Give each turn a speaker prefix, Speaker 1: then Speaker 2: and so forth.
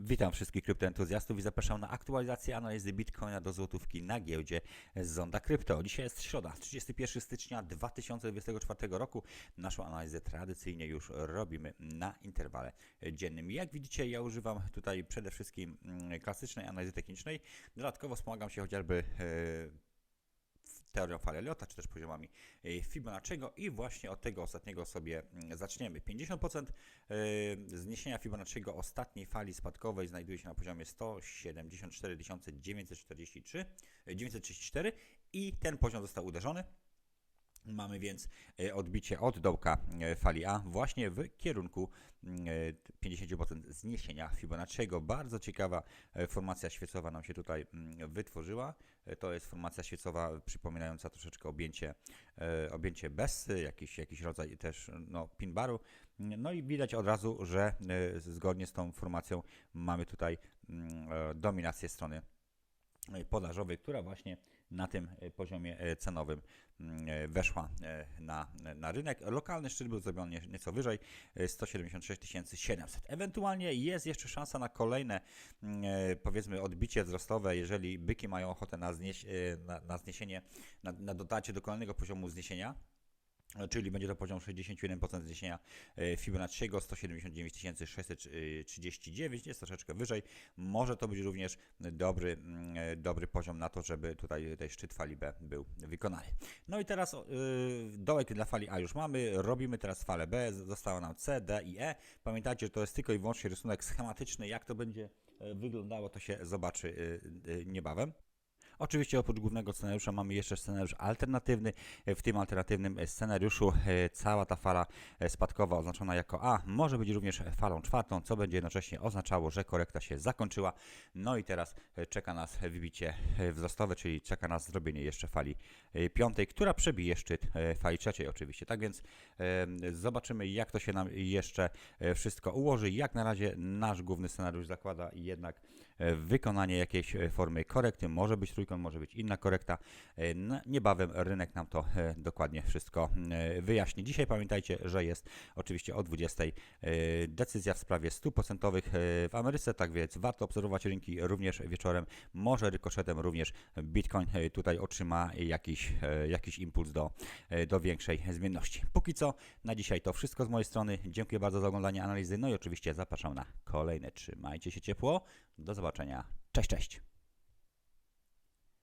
Speaker 1: Witam wszystkich kryptoentuzjastów i zapraszam na aktualizację analizy Bitcoina do złotówki na giełdzie Zonda Krypto. Dzisiaj jest środa, 31 stycznia 2024 roku. Naszą analizę tradycyjnie już robimy na interwale dziennym. Jak widzicie, ja używam tutaj przede wszystkim mm, klasycznej analizy technicznej. Dodatkowo wspomagam się chociażby e, teorią fali Elliota, czy też poziomami e, Fibonacciego i właśnie od tego ostatniego sobie mm, zaczniemy. 50% e, zniesienia Fibonacciego ostatniej fali spadkowej znajduje się na poziomie 174 943, e, 934 i ten poziom został uderzony. Mamy więc e, odbicie od dołka e, fali A właśnie w kierunku mm, e, 50% zniesienia Fibonacciego. Bardzo ciekawa formacja świecowa nam się tutaj mm, wytworzyła. To jest formacja świecowa przypominająca troszeczkę objęcie, objęcie e, jakiś, jakiś rodzaj też no, pin baru. No i widać od razu, że zgodnie z tą formacją mamy tutaj mm, dominację strony podażowej, która właśnie na tym e, poziomie e, cenowym mm, e, weszła na, na rynek. Lokalny szczyt był zrobiony nie- nieco wyżej, e, 176 700. Ewentualnie jest jeszcze szansa na kolejne, mm, powiedzmy, odbicie wzrostowe, jeżeli byki mają ochotę na, znieś, na, na zniesienie, na, na dotarcie do kolejnego poziomu zniesienia. Czyli będzie to poziom 61% zniesienia Fibonacciego, 179 639, jest troszeczkę wyżej. Może to być również dobry, mm, e, dobry poziom na to, żeby tutaj ten szczyt fali B był wykonany. No i teraz e, dołek dla fali A już mamy, robimy teraz falę B, zostało nam C, D i E. Pamiętajcie, że to jest tylko i wyłącznie rysunek schematyczny, jak to będzie e, wyglądało, to się zobaczy niebawem. Oczywiście oprócz głównego scenariusza mamy jeszcze scenariusz alternatywny. W tym alternatywnym scenariuszu e, cała ta fala e, spadkowa oznaczona jako A może być również falą czwartą, co będzie jednocześnie oznaczało, że korekta się zakończyła. No i teraz e, czeka nas wybicie wzrostowe, czyli czeka nas zrobienie jeszcze fali piątej, która przebije szczyt fali trzeciej oczywiście. Tak więc zobaczymy jak to się nam jeszcze wszystko ułoży. Jak na razie nasz główny scenariusz zakłada jednak wykonanie jakiejś formy korekty. Może być może być inna korekta. E, Niebawem rynek nam to e, dokładnie wszystko e, wyjaśni. Dzisiaj pamiętajcie, że jest oczywiście o 20 e, decyzja w sprawie 100% e, w Ameryce, tak więc warto obserwować rynki również wieczorem. Może rykoszetem również Bitcoin tutaj otrzyma jakiś, jakiś impuls do, do większej zmienności. Póki co na dzisiaj to wszystko z mojej strony. Dziękuję bardzo za oglądanie analizy. No i oczywiście zapraszam na kolejne. Trzymajcie się ciepło. Do zobaczenia. Cześć, cześć.